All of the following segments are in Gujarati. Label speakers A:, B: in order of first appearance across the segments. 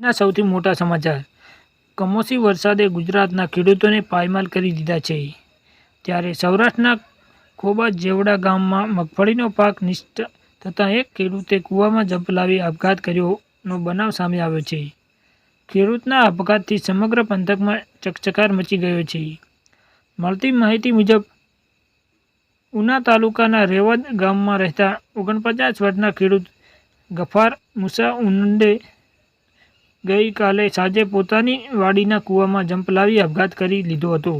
A: ના સૌથી મોટા સમાચાર. કમોસી વરસાદે ગુજરાતના ખેડૂતોને પાયમાલ કરી દીધા છે. ત્યારે સૌરાષ્ટ્રના ખોબા જેવડા ગામમાં મગફળીનો પાક નિષ્ઠ થતાં એક ખેડૂતે કૂવામાં ઝપલાવી આપઘાત કર્યોનો બનાવ સામે આવ્યો છે. ખેડૂતના આપઘાતથી સમગ્ર પંથકમાં ચકચકાર મચી ગયો છે. મળતી માહિતી મુજબ, ઉના તાલુકાના રેવદ ગામમાં રહેતા ઓગણપચાસ વર્ષના ખેડૂત ગફાર મુસા ઉંડે ગઈકાલે સાંજે પોતાની વાડીના કૂવામાં ઝંપલાવી આપઘાત કરી લીધો હતો.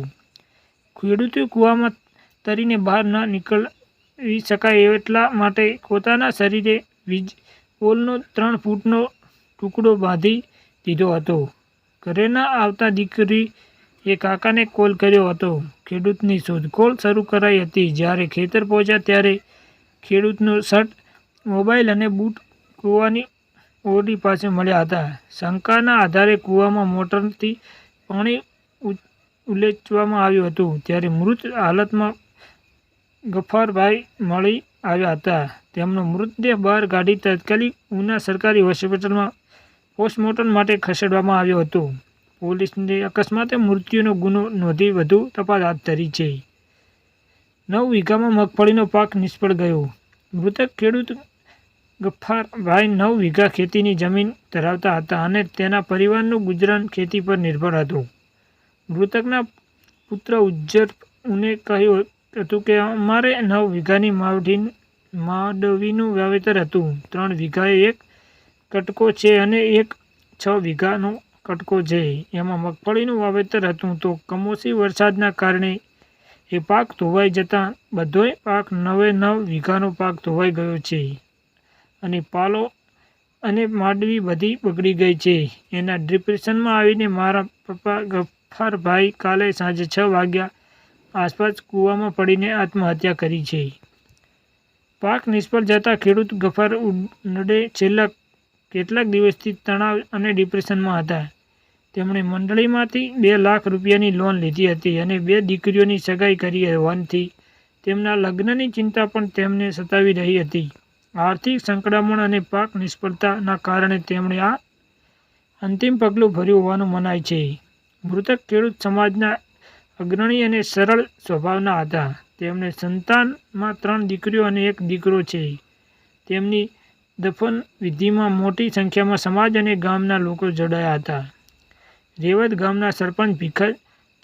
A: ખેડૂતે કૂવામાં તરીને બહાર ન નીકળી શકાય એટલા માટે પોતાના શરીરે વીજ પોલનો ત્રણ ફૂટનો ટુકડો બાંધી દીધો હતો. ઘરે ન આવતા એ કાકાને કોલ કર્યો હતો. ખેડૂતની શોધખોળ શરૂ કરાઈ હતી. જ્યારે ખેતર પહોંચ્યા ત્યારે ખેડૂતનો શર્ટ, મોબાઈલ અને બૂટ કૂવાની ઓરડી પાસે મળ્યા હતા. શંકાના આધારે કૂવામાં મોટરથી પાણી ઉલેચવામાં આવ્યું હતું. ત્યારે મૃત હાલતમાં ગફારભાઈ મળી આવ્યા હતા. તેમનો મૃતદેહ બહાર કાઢી તાત્કાલિક ઉના સરકારી હોસ્પિટલમાં પોસ્ટમોર્ટમ માટે ખસેડવામાં આવ્યો હતો. પોલીસને અકસ્માતે મૃત્યુનો ગુનો નોંધી વધુ તપાસ હાથ ધરી છે. નવ વીઘામાં મગફળીનો પાક નિષ્ફળ ગયો. મૃતક ખેડૂત ગફ્ફારભાઈ નવ વીઘા ખેતીની જમીન ધરાવતા હતા અને તેના પરિવારનું ગુજરાન ખેતી પર નિર્ભર હતું. મૃતકના પુત્ર ઉજ્જર ઉને કહ્યું હતું કે, અમારે નવ વીઘાની માવઠી માડવીનું વાવેતર હતું. ત્રણ વીઘાએ એક કટકો છે અને એક છ વીઘાનો કટકો છે. એમાં મગફળીનું વાવેતર હતું. તો કમોસમી વરસાદના કારણે એ પાક ધોવાઈ જતાં બધોય પાક નવે નવ વીઘાનો પાક ધોવાઈ ગયો છે. અને પાલો અને માંડવી બધી બગડી ગઈ છે. એના ડિપ્રેશનમાં આવીને મારા પપ્પા ગફ્ફારભાઈ કાલે સાંજે છ વાગ્યા આસપાસ કૂવામાં પડીને આત્મહત્યા કરી છે. પાક નિષ્ફળ જતાં ખેડૂત ગફાર ઉનડે છેલ્લા કેટલાક દિવસથી તણાવ અને ડિપ્રેશનમાં હતા. તેમણે મંડળીમાંથી બે લાખ રૂપિયાની લોન લીધી હતી અને બે દીકરીઓની સગાઈ કરી હોવાથી તેમના લગ્નની ચિંતા પણ તેમને સતાવી રહી હતી. આર્થિક સંકળામણ અને પાક નિષ્ફળતાના કારણે તેમણે આ અંતિમ પગલું ભર્યું હોવાનું મનાય છે. મૃતક ખેડૂત સમાજના અગ્રણી અને સરળ સ્વભાવના હતા. તેમને સંતાનમાં ત્રણ દીકરીઓ અને એક દીકરો છે. તેમની દફન વિધિમાં મોટી સંખ્યામાં સમાજ અને ગામના લોકો જોડાયા હતા. રેવત ગામના સરપંચ ભીખર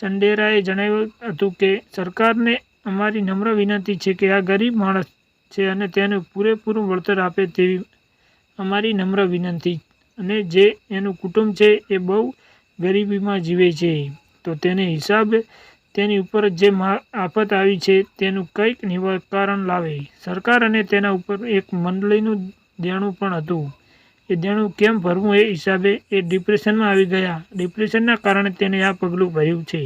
A: ચંડેરાએ જણાવ્યું હતું કે, સરકારને અમારી નમ્ર વિનંતી છે કે આ ગરીબ માણસ છે અને તેને પૂરેપૂરું વળતર આપે તેવી અમારી નમ્ર વિનંતી. અને જે એનું કુટુંબ છે એ બહુ ગરીબીમાં જીવે છે. તો તેને હિસાબે તેની ઉપર જે આફત આવી છે તેનું કંઈક નિવારણ લાવે. સરકાર અને તેના ઉપર એક મંડળીનું દેણું પણ હતું. એ દેણું કેમ ભરવું એ હિસાબે એ ડિપ્રેશનમાં આવી ગયા. ડિપ્રેશનના કારણે તેને આ પગલું ભર્યું છે.